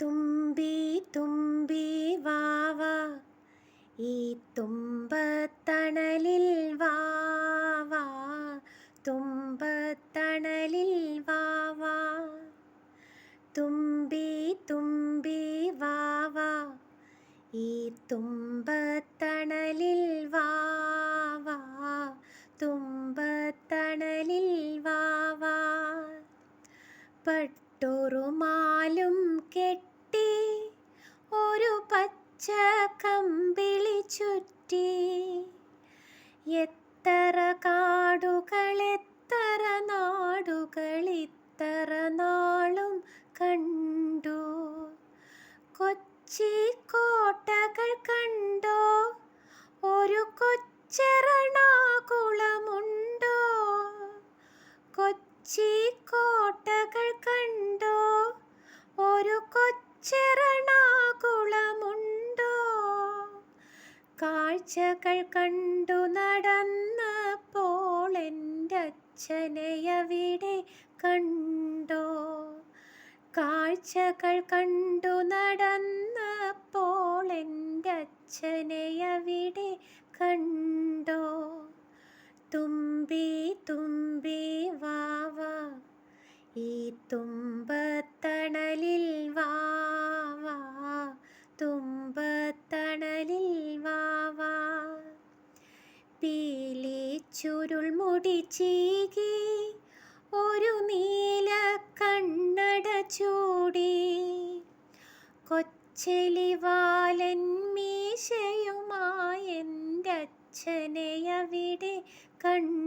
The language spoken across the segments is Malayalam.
തുമ്പി തുമ്പി വാവാ ഈ തുമ്പത്തണലിൽ വാവാ തുമ്പത്തണലിൽ വാവാ തുമ്പി തുമ്പി വാവാ ഈ തുമ്പത്തണലിൽ വാവാ തുമ്പത്തണലിൽ വാവാ പട്ടുറുമാലും കെട്ടി ഒരു പച്ച കമ്പിളി ചുറ്റി എത്ര കാടുകൾ എത്ര നാടുകൾ ഇത്ര നാളും കണ്ടു. കൊച്ചി കോട്ടകൾ കണ്ടോ. ഒരു കൊച്ചെറണാകുളമുണ്ടോ? കൊച്ചി കോട്ടകൾ കണ്ടോ. ഒരു കൊച്ചെറണാകുളമുണ്ടോ കാഴ്ചകൾ കണ്ടു നടന്നപ്പോൾ എന്റെ അച്ഛനെയവിടെ കണ്ടോ. കാഴ്ചകൾ കണ്ടു നടന്നപ്പോൾ എന്റെ അച്ഛനെയവിടെ കണ്ടോ. പീലി ചുരുൾ മുടി ചീകി ഒരു നീല കണ്ണട ചൂടി. കൊച്ചെലിവാലൻ മീശയുമായി എന്റെ അച്ഛനെ അവിടെ കണ്ടോ.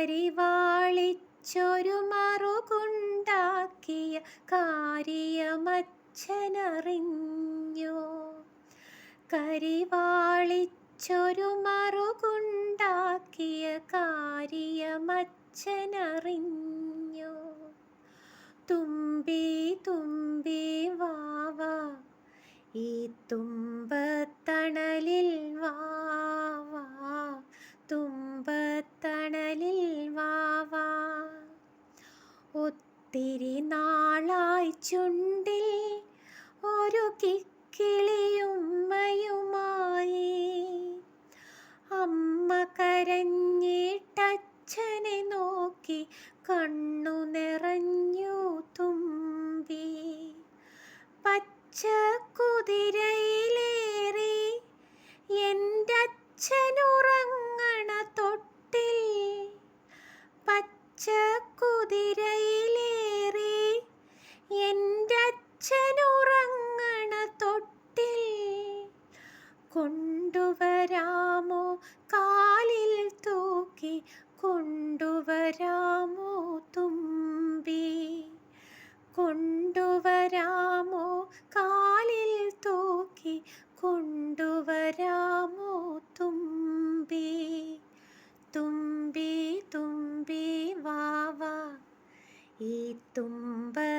കരിവാളിച്ചൊരു മറുകുണ്ടാക്കിയ കാര്യമച്ഛനറിഞ്ഞോ. കരിവാളിച്ചൊരു മറുകുണ്ടാക്കിയ കാര്യമച്ഛനറിഞ്ഞോ. തുമ്പി തുമ്പി വാവ ഈ തുമ്പത്തണലിൽ ഒത്തിരി നാളായി ചുണ്ടിൽ ഒരു കിക്കിളിയുമ്മയുമായി. അമ്മ കരഞ്ഞിട്ടച്ഛനെ നോക്കി കണ്ണു നിറഞ്ഞു തുമ്പി. പച്ച കുതിരയിലേറി എന്റെ അച്ഛനുറങ്ങണ തൊട്ടിൽ പച്ച കുതിരയിലേറി കൊണ്ടുവരാമോ തുമ്പി? കൊണ്ടുവരാമോ കാലിൽ തൂക്കി? കൊണ്ടുവരാമോ തുമ്പി? തുമ്പി തുമ്പി വാവ ഈ തുമ്പ